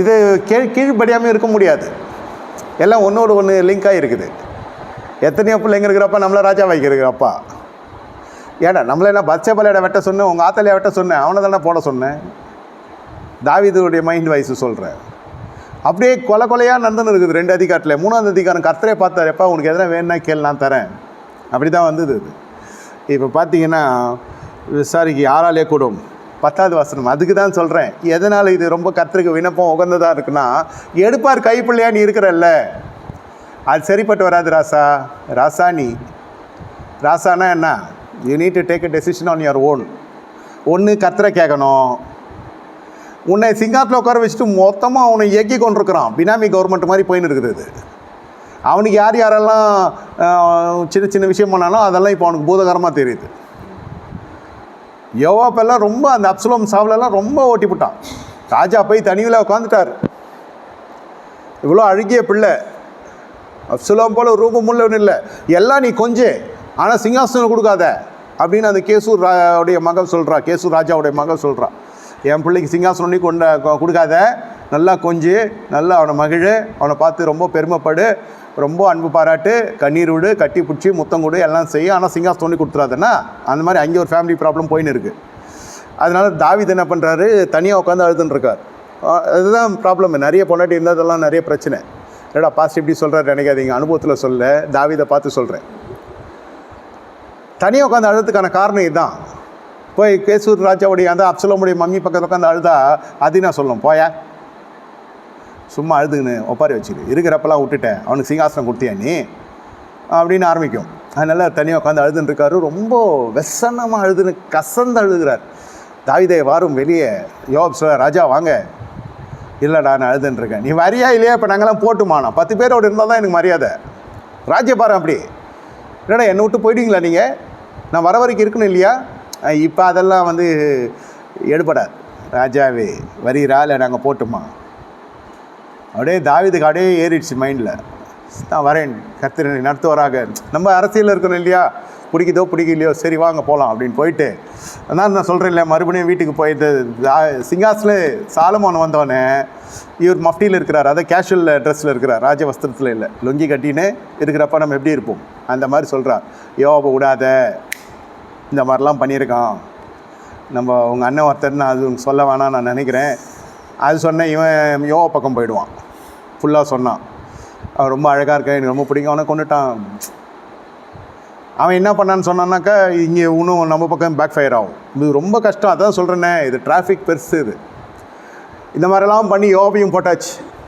இது கீழ் கீழ்படியாமல் இருக்க முடியாது. எல்லாம் ஒன்றோடு ஒன்று லிங்காக இருக்குது. எத்தனையோ பிள்ளைங்க இருக்கிறப்ப நம்மள ராஜா வைக்கிறப்பா ஏடா நம்மள என்ன பச்சைப்பலையிட வெட்ட சொன்னேன் உங்கள் ஆத்தலையை வெட்ட சொன்னேன் அவனை தானே போட சொன்னேன் தாவிதனுடைய மைண்ட் வாய்ஸ் சொல்கிறேன் அப்படியே கொலை கொலையாக நடந்துன்னு இருக்குது ரெண்டு அதிகாரத்தில். மூணாவது அதிகாரம் கர்த்தரே பார்த்தாரு எப்பா உனக்கு எதனா வேணும்னா கேள் நான் தரேன். அப்படி தான் வந்தது இது. இப்போ பார்த்தீங்கன்னா விசாரிக்கு யாராலே கூடும்? பத்தாவது வசனம் அதுக்கு தான் சொல்கிறேன் எதனால் இது ரொம்ப கர்த்தருக்கு விண்ணப்பம் உகந்ததாக இருக்குன்னா எடுப்பார் கைப்பிள்ளையா நீ இருக்கிறல்ல. அது சரிப்பட்டு வராது ராசா. ராசா நீ ராசானா என்ன? You need to take a decision on your own ஒன்று கத்திர கேட்கணும். உன்னை சிங்காத்தில் உட்கார வச்சுட்டு மொத்தமாக அவனை இயக்கி கொண்டிருக்கிறான். பினாமி கவர்மெண்ட் மாதிரி போயின்னு இருக்குது இது. அவனுக்கு யார் யாரெல்லாம் சின்ன சின்ன விஷயம் பண்ணாலும் அதெல்லாம் இப்போ அவனுக்கு பூதகரமாக தெரியுது. யோவாப்பெல்லாம் ரொம்ப அந்த அப்சுலோம் சாவலெல்லாம் ரொம்ப ஓட்டி போட்டான். ராஜா போய் தனியில் உட்காந்துட்டார் இவ்வளோ அழுகிய பிள்ளை. அப்சலோம் போல் ரூபமுள்ள உள்ளவன் இல்லை. எல்லாம் நீ கொஞ்சே ஆனால் சிங்காசனம் கொடுக்காத அப்படின்னு அந்த கேசூர் ரா உடைய மகன் சொல்கிறா கேசூர் ராஜாவுடைய மகன் சொல்கிறான் என் பிள்ளைக்கு சிங்காசனம் நீ கொண்ட கொடுக்காத. நல்லா கொஞ்சு நல்லா அவனை மகிழ. அவனை பார்த்து ரொம்ப பெருமைப்படு. ரொம்ப அன்பு பாராட்டு கண்ணீர் விடு கட்டி பிடிச்சி முத்தம் கொடு எல்லாம் செய்யும் ஆனால் சிங்காஸ் தோண்டி கொடுத்துறாதுன்னா அந்த மாதிரி அங்கே ஒரு ஃபேமிலி ப்ராப்ளம் போயின்னு இருக்குது அதனால தாவித் என்ன பண்ணுறாரு தனியாக உட்காந்து அழுதுன்னு இருக்கார். அதுதான் ப்ராப்ளம் நிறைய பொண்டாட்டி இருந்ததெல்லாம் நிறைய பிரச்சனை. என்னடா பாஸ்ட் இப்படி சொல்கிறாரு நினைக்காதீங்க. அனுபவத்தில் சொல்ல தாவிதை பார்த்து சொல்கிறேன் தனியாக உட்காந்து அழுறதுக்கான காரணம் இதுதான் போய் கேசூர் ராஜாவுடைய அந்த அப்சலோமுடைய மம்மி பக்கத்தில் உட்காந்து அழுதா அது நான் சொல்லும் போயா? சும்மா அழுதுன்னு ஒப்பாரி வச்சுரு இருக்கிறப்பெல்லாம் விட்டுட்டேன் அவனுக்கு சிங்காசனம் கொடுத்தியா நீ? அப்படின்னு ஆரம்பிக்கும். அதனால் தனியாக உட்காந்து அழுதுன்னு இருக்காரு. ரொம்ப வெசனமாக அழுதுன்னு கசந்து அழுதுகிறார் தாவிதை வாரும் வெளியே. யோப் சொல்ல ராஜா வாங்க. இல்லைடா நான் அழுதுன்னு இருக்கேன். நீ வரியா இல்லையா? இப்போ நாங்கள்லாம் போட்டுமானா பத்து பேரோடு இருந்தால் தான் எனக்கு மரியாதை. ராஜ்யபாரம் அப்படி. என்னடா என்னை விட்டு போயிட்டீங்களா நீங்கள் நான் வர வரைக்கும் இருக்கணும் இல்லையா? இப்போ அதெல்லாம் வந்து எடுபடாது. ராஜாவே வரீரா இல்லை நாங்கள் போட்டுமா? அப்படியே தாவிதுக்கு அப்படியே ஏறிடுச்சு மைண்டில் நான் வரேன். கத்திர நடத்துவராக. நம்ம அரசியலில் இருக்கணும் இல்லையா? பிடிக்குதோ பிடிக்கலையோ சரி வாங்க போகலாம் அப்படின்னு போயிட்டு. அதான் நான் சொல்கிறேன் இல்லையா மறுபடியும் வீட்டுக்கு போயிட்டு சிங்காஸில் சாலமோன் வந்தோடனே இவர் மஃப்டியில் இருக்கிறார். அதை கேஷுவல் ட்ரெஸ்ஸில் இருக்கிறார். ராஜ வஸ்திரத்தில் இல்லை. லுங்கி கட்டின்னு இருக்கிறப்ப நம்ம எப்படி இருப்போம்? அந்த மாதிரி சொல்கிறார் யோவை விடாத. இந்த மாதிரிலாம் பண்ணியிருக்கான். நம்ம உங்கள் அண்ணன் ஒருத்தர் நான் அது சொல்ல வேணாம் நான் நினைக்கிறேன். அது சொன்னேன் இவன் யோகா பக்கம் போயிடுவான். ஃபுல்லாக சொன்னான். அவன் ரொம்ப அழகாக இருக்க எனக்கு ரொம்ப பிடிக்கும். அவனை கொண்டுட்டான். அவன் என்ன பண்ணான்னு சொன்னான்னாக்கா இங்கே இன்னும் நம்ம பக்கம் பேக் ஃபயர் ஆகும். இது ரொம்ப கஷ்டம். அதான் சொல்கிறேன்னே இது டிராஃபிக் பெருசு இது. இந்த மாதிரிலாம் பண்ணி யோபையும் போட்டாச்சு.